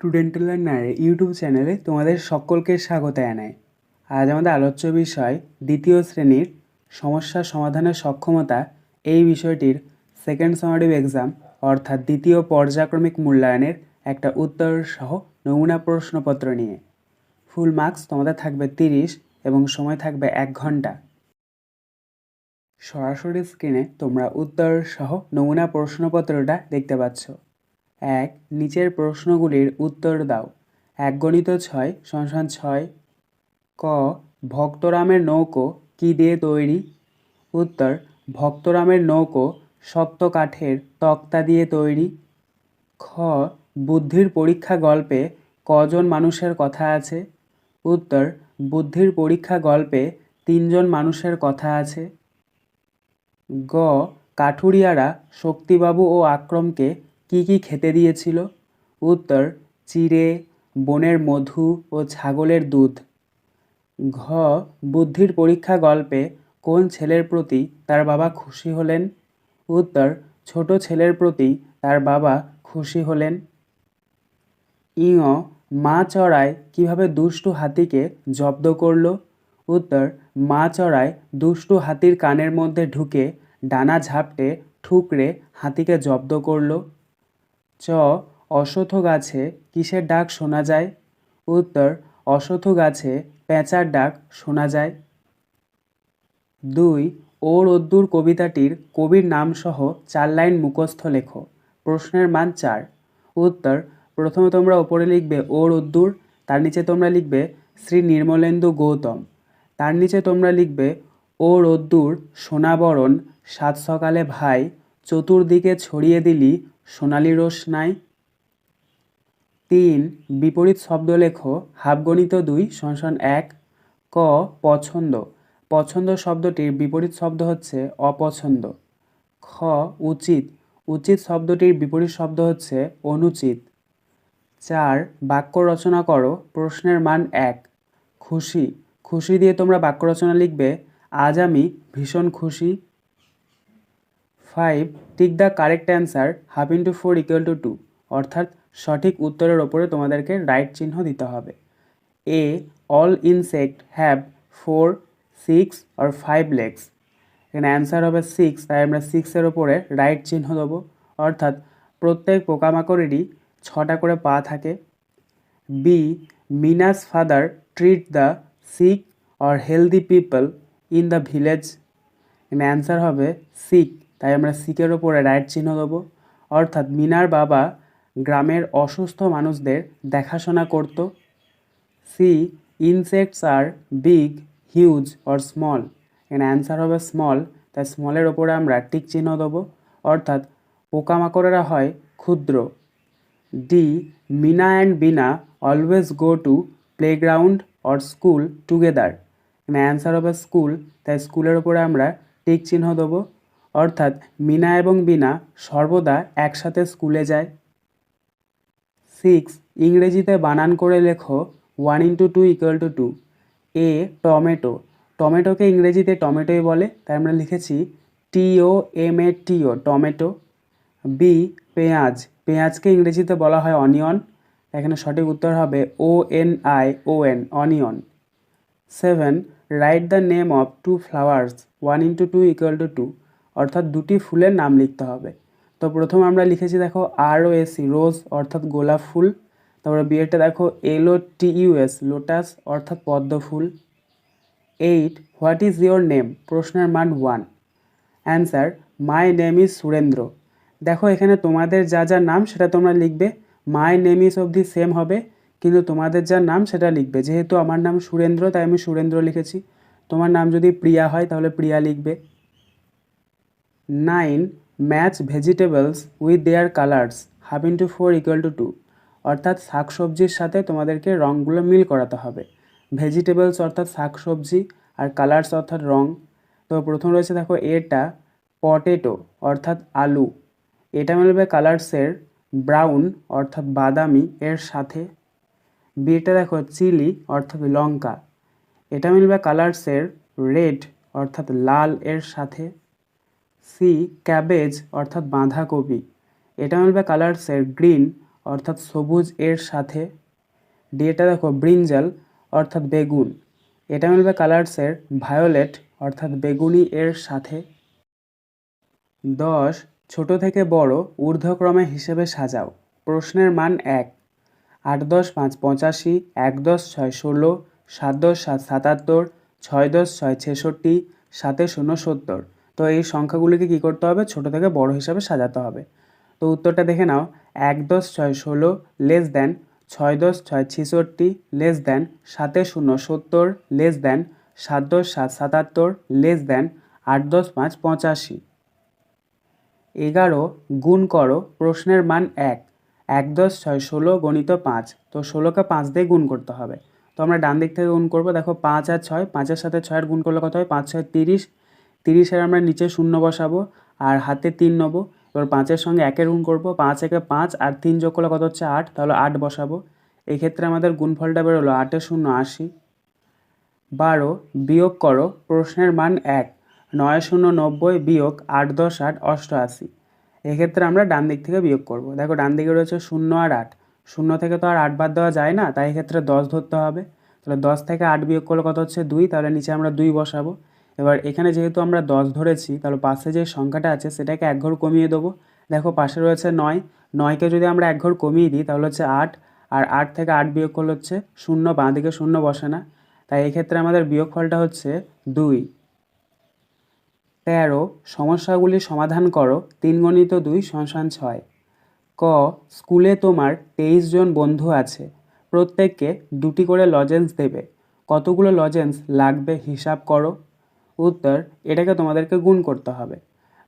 Student লার্নারের YouTube চ্যানেলে তোমাদের সকলকে স্বাগত জানাই। আজ আমাদের আলোচ্য বিষয় দ্বিতীয় শ্রেণির সমস্যা সমাধানের সক্ষমতা এই বিষয়টির সেকেন্ড সামারিভ এক্সাম অর্থাৎ দ্বিতীয় পর্যায়ক্রমিক মূল্যায়নের একটা উত্তর সহ নমুনা প্রশ্নপত্র নিয়ে। ফুল মার্কস তোমাদের থাকবে তিরিশ এবং সময় থাকবে এক ঘণ্টা। সরাসরি স্ক্রিনে তোমরা উত্তর সহ নমুনা প্রশ্নপত্রটা দেখতে পাচ্ছ। এক, নিচের প্রশ্নগুলির উত্তর দাও। এক, গণিত ছয় সংসান ছয়। ক, ভক্তরামের নৌকো কী দিয়ে তৈরি? উত্তর, ভক্তরামের নৌকো শক্ত কাঠের তক্তা দিয়ে তৈরি। খ, বুদ্ধির পরীক্ষা গল্পে কজন মানুষের কথা আছে? উত্তর, বুদ্ধির পরীক্ষা গল্পে তিনজন মানুষের কথা আছে। গ, কাঠুরিয়ারা শক্তিবাবু ও আক্রমকে কি কি খেতে দিয়েছিল? উত্তর, চিড়ে, বনের মধু ও ছাগলের দুধ। ঘ, বুদ্ধির পরীক্ষা গল্পে কোন ছেলের প্রতি তার বাবা খুশি হলেন? উত্তর, ছোট ছেলের প্রতি তার বাবা খুশি হলেন। ইঙ, মা চড়ায় কীভাবে দুষ্টু হাতিকে জব্দ করল? উত্তর, মা চড়ায় দুষ্টু হাতির কানের মধ্যে ঢুকে ডানা ঝাপটে ঠুকরে হাতিকে জব্দ করল। চ, অশ্বত্থ গাছে কিসের ডাক শোনা যায়? উত্তর, অশ্বত্থ গাছে পেঁচার ডাক শোনা যায়। দুই, ও রোদ্দুর কবিতাটির কবির নামসহ চার লাইন মুখস্থ লেখো। প্রশ্নের মান চার। উত্তর, প্রথমে তোমরা ওপরে লিখবে ও রোদ্দুর, তার নিচে তোমরা লিখবে শ্রী নির্মলেন্দু গৌতম। তার নিচে তোমরা লিখবে ও রোদ্দুর, সোনাবরণ, সাত সকালে ভাই, চতুর্দিকে ছড়িয়ে দিলি সোনালি রোশনাই তিন, বিপরীত শব্দ লেখো হাবগণিত দুই সংসন এক, ক, পছন্দ। পছন্দ শব্দটির বিপরীত শব্দ হচ্ছে অপছন্দ। খ, উচিত। উচিত শব্দটির বিপরীত শব্দ হচ্ছে অনুচিত। চার, বাক্য রচনা করো, প্রশ্নের মান এক। খুশি। খুশি দিয়ে তোমরা বাক্য রচনা লিখবে, আজ আমি ভীষণ খুশি। Five tick the correct answer half into four equal to two অর্থাৎ সঠিক উত্তরের ওপরে তোমাদেরকে রাইট চিহ্ন দিতে হবে। A all insect have four six R five legs এখানে অ্যান্সার হবে সিক্স তাই আমরা সিক্সের ওপরে রাইট চিহ্ন দেবো। অর্থাৎ প্রত্যেক পোকামাকড়েরই ছটা করে পা থাকে। B Meena's father treat the sick or healthy people in the village এখানে অ্যান্সার হবে সিক তাই আমরা সিকের ওপরে রাইট চিহ্ন দেবো। অর্থাৎ মিনার বাবা গ্রামের অসুস্থ মানুষদের দেখাশোনা করত। C insects are big huge or small এখানে অ্যান্সার হবে স্মল তাই স্মলের ওপরে আমরা টিক চিহ্ন দেবো। অর্থাৎ পোকামাকড়েরা হয় ক্ষুদ্র। D Meena and Bina always go to playground or school together এখানে অ্যান্সার হবে স্কুল তাই স্কুলের ওপরে আমরা টিক চিহ্ন দেবো। অর্থাৎ মিনা এবং বিনা সর্বদা একসাথে স্কুলে যায়। সিক্স, ইংরেজিতে বানান করে লেখো one into two equal to two A, tomato. টমেটোকে ইংরেজিতে টমেটোই বলে তাই আমরা লিখেছি টিও এম এ টিও টমেটো। বি, পেঁয়াজ। পেঁয়াজকে ইংরেজিতে বলা হয় অনিয়ন। এখানে সঠিক উত্তর হবে O N I O N onion. Seven, write the name of two flowers one into two equal to two অর্থাৎ দুটি ফুলের নাম লিখতে হবে। তো প্রথম আমরা লিখেছি দেখো আর ও এসি রোজ অর্থাৎ গোলাপ ফুল। তারপরে বিয়েটা দেখো এল ও টি ইউএস লোটাস অর্থাৎ পদ্ম ফুল। Eight what is your name প্রশ্নের মান one answer my name is Surendra দেখো এখানে তোমাদের যা যা নাম সেটা তোমরা লিখবে। My name is of the same হবে, কিন্তু তোমাদের যা নাম সেটা লিখবে। যেহেতু আমার নাম সুরেন্দ্র, তাই আমি সুরেন্দ্র লিখেছি। তোমার নাম যদি প্রিয়া হয়, তাহলে প্রিয়া লিখবে। Nine match vegetables with their colours half into four equal to two. অর্থাৎ শাকসবজির সাথে তোমাদেরকে রঙগুলো মিল করাতে হবে। ভেজিটেবলস অর্থাৎ শাকসবজি আর কালার্স অর্থাৎ রং। তো প্রথম রয়েছে দেখো এটা পটেটো অর্থাৎ আলু। এটা মিলবে কালার্সের ব্রাউন অর্থাৎ বাদামি এর সাথে। বিটা দেখো চিলি অর্থাৎ লঙ্কা। এটা মিলবে কালার্সের রেড অর্থাৎ লাল এর সাথে। সি ক্যাবেজ অর্থাৎ বাঁধাকপি। এটা মিলবে কালার্সের গ্রিন অর্থাৎ সবুজ এর সাথে। ডি এটা দেখো ব্রিঞ্জাল অর্থাৎ বেগুন। এটা মিলবে কালার্সের ভায়োলেট অর্থাৎ বেগুনি এর সাথে। দশ, ছোট থেকে বড় ঊর্ধ্বক্রমে হিসেবে সাজাও। প্রশ্নের মান এক। আট দশ পাঁচ পঁচাশি, এক দশ ছয় ষোলো, সাত দশ সাত সাতাত্তর, ছয় দশ ছয় ছেষট্টি, সাতে শূন্য সত্তর। তো এই সংখ্যাগুলিকে কী করতে হবে? ছোট থেকে বড় হিসাবে সাজাতে হবে। তো উত্তরটা দেখে নাও। এক দশ ছয় ষোলো লেস দেন ছয় দশ ছয় ছেষট্টি লেস দেন সাতে শূন্য সত্তর লেস দেন সাত দশ সাত সাতাত্তর লেস দেন আট দশ পাঁচ পঁচাশি। এগারো গুণ করো, প্রশ্নের মান এক। এক দশ ছয় ষোলো গণিত পাঁচ। তো ষোলোকে পাঁচ দিয়ে গুণ করতে হবে। তো আমরা ডান দিক থেকে গুণ করব। দেখো পাঁচ আর ছয়, পাঁচের সাথে ছয়ের গুণ করলে কত হয়? পাঁচ ছয় তিরিশ তিরিশের আমরা নিচে শূন্য বসাবো আর হাতে তিন নেব। এবার পাঁচের সঙ্গে একের গুণ করব। পাঁচ, একে পাঁচ আর তিন যোগ করলে কত হচ্ছে আট? তাহলে আট বসাবো। এই ক্ষেত্রে আমাদের গুণফলটা বেরোলো আটে শূন্য আশি। বারো, বিয়োগ করো। প্রশ্নের মান এক। নয় শূন্য নব্বই বিয়োগ আট দশ আট অষ্টআশি। এক্ষেত্রে আমরা ডান দিক থেকে বিয়োগ করব। দেখো ডান দিকে রয়েছে শূন্য আর আট। শূন্য থেকে তো আর আট বাদ দেওয়া যায় না, তাই এক্ষেত্রে দশ ধরতে হবে। তাহলে দশ থেকে আট বিয়োগ করলে কত হচ্ছে দুই? তাহলে নিচে আমরা দুই বসাবো। এবার এখানে যেহেতু আমরা দশ ধরেছি, তাহলে পাশে যে সংখ্যাটা আছে সেটাকে এক ঘর কমিয়ে দেবো। দেখো পাশে রয়েছে নয়, নয়কে যদি আমরা এক ঘর কমিয়ে দিই তাহলে হচ্ছে আট, আর আট থেকে আট বিয়োগ করলে হচ্ছে শূন্য বাঁ দিকে শূন্য বসে না। তাই এক্ষেত্রে আমাদের বিয়োগফলটা হচ্ছে দুই। তেরো, সমস্যাগুলি সমাধান করো, তিন গণিত দুই সংসান ছয়। ক, স্কুলে তোমার তেইশ জন বন্ধু আছে, প্রত্যেককে দুটি করে লজেন্স দেবে। কতগুলো লজেন্স লাগবে হিসাব করো। উত্তর, এটাকে তোমাদেরকে গুণ করতে হবে।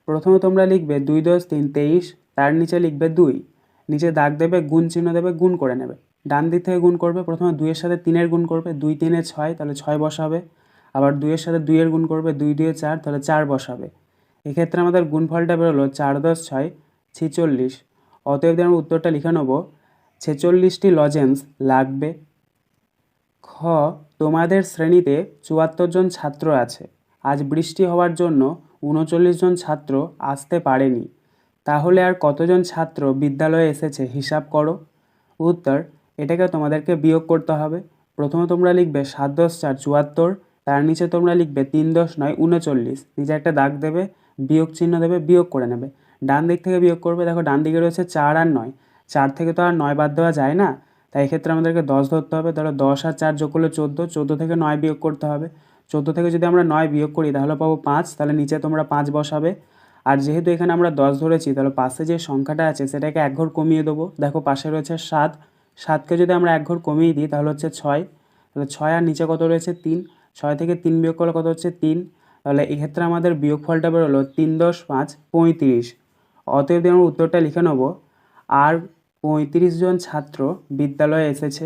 প্রথমে তোমরা লিখবে দুই দশ তিন তেইশ, তার নিচে লিখবে দুই। নিচে দাগ দেবে, গুণ চিহ্ন দেবে, গুণ করে নেবে। ডান দিক থেকে গুণ করবে, প্রথমে দুইয়ের সাথে তিনের গুণ করবে, দুই তিনে ছয়, তাহলে ছয় বসাবে। আবার দুইয়ের সাথে দুইয়ের গুণ করবে, দুই দুয়ে চার, তাহলে চার বসাবে। এক্ষেত্রে আমাদের গুণফলটা বেরোলো চার দশ ছয়, ছেচল্লিশ। অতএব আমরা উত্তরটা লিখে নেব। ছেচল্লিশটি লজেন্স লাগবে। খ, তোমাদের শ্রেণীতে চুয়াত্তর জন ছাত্র আছে। আজ বৃষ্টি হওয়ার জন্য উনচল্লিশ জন ছাত্র আসতে পারেনি। তাহলে আর কতজন ছাত্র বিদ্যালয়ে এসেছে? হিসাব করো। উত্তর এটাকে তোমাদেরকে বিয়োগ করতে হবে। প্রথমে তোমরা লিখবে সাত দশ চার চুয়াত্তর, তার নিচে তোমরা লিখবে তিন দশ নয় উনচল্লিশ। নিচে একটা দাগ দেবে, বিয়োগ চিহ্ন দেবে, বিয়োগ করে নেবে। ডান দিক থেকে বিয়োগ করবে, দেখো ডান দিকে রয়েছে চার আর নয়। চার থেকে তো আর নয় বাদ দেওয়া যায় না? তাই এক্ষেত্রে আমাদেরকে দশ ধরতে হবে। তাহলে দশ আর চার যোগ করলে চোদ্দ চোদ্দ থেকে নয় বিয়োগ করতে হবে। চোদ্দ থেকে যদি আমরা নয় বিয়োগ করি, তাহলে পাবো পাঁচ। তাহলে নিচে তোমরা পাঁচ বসাবে। আর যেহেতু এখানে আমরা দশ ধরেছি, তাহলে পাশে যে সংখ্যাটা আছে, সেটাকে এক ঘর কমিয়ে দেবো। দেখো পাশে রয়েছে সাত। সাতকে যদি আমরা এক ঘর কমিয়ে দিই, তাহলে হচ্ছে ছয়। তাহলে ছয় আর নিচে কত রয়েছে? তিন। ছয় থেকে তিন বিয়োগ করলে কত হচ্ছে? তিন। তাহলে এক্ষেত্রে আমাদের বিয়োগফলটা বেরোলো তিন দশ পাঁচ পঁয়ত্রিশ। অতএব আমরা উত্তরটা লিখে নেব। আর পঁয়ত্রিশ জন ছাত্র বিদ্যালয়ে এসেছে।